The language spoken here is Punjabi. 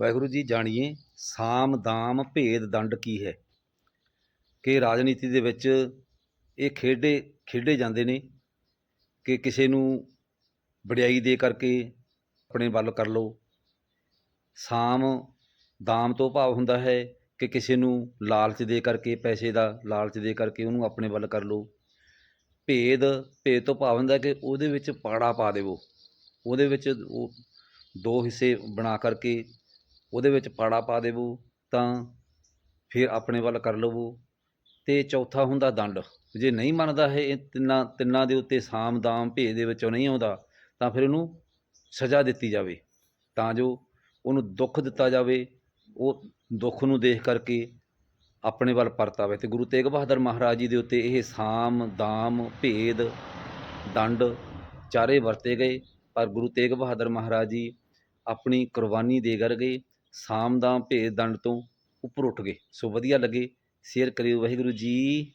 ਵਾਹਿਗੁਰੂ ਜੀ ਜਾਣੀਏ, ਸਾਮ ਦਾਮ ਭੇਦ ਦੰਡ ਕੀ ਹੈ? ਕਿ ਰਾਜਨੀਤੀ ਦੇ ਵਿੱਚ ਇਹ ਖੇਡੇ ਖੇਡੇ ਜਾਂਦੇ ਨੇ ਕਿ ਕਿਸੇ ਨੂੰ ਵਡਿਆਈ ਦੇ ਕਰਕੇ ਆਪਣੇ ਵੱਲ ਕਰ ਲਓ। ਸਾਮ ਦਾਮ ਤੋਂ ਭਾਵ ਹੁੰਦਾ ਹੈ ਕਿ ਕਿਸੇ ਨੂੰ ਲਾਲਚ ਦੇ ਕਰਕੇ, ਪੈਸੇ ਦਾ ਲਾਲਚ ਦੇ ਕਰਕੇ ਉਹਨੂੰ ਆਪਣੇ ਵੱਲ ਕਰ ਲਓ। ਭੇਦ ਭੇਦ ਤੋਂ ਭਾਵ ਹੁੰਦਾ ਕਿ ਉਹਦੇ ਵਿੱਚ ਪਾੜਾ ਪਾ ਦੇਵੋ। ਉਹਦੇ ਵਿੱਚ ਉਹ ਦੋ ਹਿੱਸੇ ਬਣਾ ਕਰਕੇ ਉਹਦੇ ਵਿੱਚ ਪਾੜਾ ਪਾ ਦੇਵੋ ਤਾਂ ਫਿਰ ਆਪਣੇ ਵੱਲ ਕਰ ਲਵੋ। ਤੇ ਚੌਥਾ ਹੁੰਦਾ ਦੰਡ। ਜੇ ਨਹੀਂ ਮੰਨਦਾ ਹੈ ਇਹ ਤਿੰਨਾਂ ਤਿੰਨਾਂ ਦੇ ਉੱਤੇ ਸਾਮ, ਦਾਮ, ਭੇਦ ਦੇ ਵਿੱਚੋਂ ਨਹੀਂ ਆਉਂਦਾ, ਤਾਂ ਫਿਰ ਉਹਨੂੰ ਸਜ਼ਾ ਦਿੱਤੀ ਜਾਵੇ। ਤਾਂ ਜੋ ਉਹਨੂੰ ਦੁੱਖ ਦਿੱਤਾ ਜਾਵੇ, ਉਹ ਦੁੱਖ ਨੂੰ ਦੇਖ ਕਰਕੇ ਆਪਣੇ ਵੱਲ ਪਰਤ ਆਵੇ। ਤੇ ਗੁਰੂ ਤੇਗ ਬਹਾਦਰ ਮਹਾਰਾਜ ਜੀ ਦੇ ਉੱਤੇ ਇਹ ਸਾਮ, ਦਾਮ, ਭੇਦ, ਦੰਡ ਚਾਰੇ ਵਰਤੇ ਗਏ। ਪਰ ਗੁਰੂ ਤੇਗ ਬਹਾਦਰ ਮਹਾਰਾਜ ਜੀ ਆਪਣੀ ਕੁਰਬਾਨੀ ਦੇ ਕਰ ਗਏ। ਸਾਮ ਦਾਮ ਭੇਦ ਦੰਡ ਤੋਂ ਉੱਪਰ ਉੱਠ ਗਏ। ਸੋ ਵਧੀਆ ਲੱਗੇ। ਸ਼ੇਅਰ ਕਰਿਓ। ਵਾਹਿਗੁਰੂ ਜੀ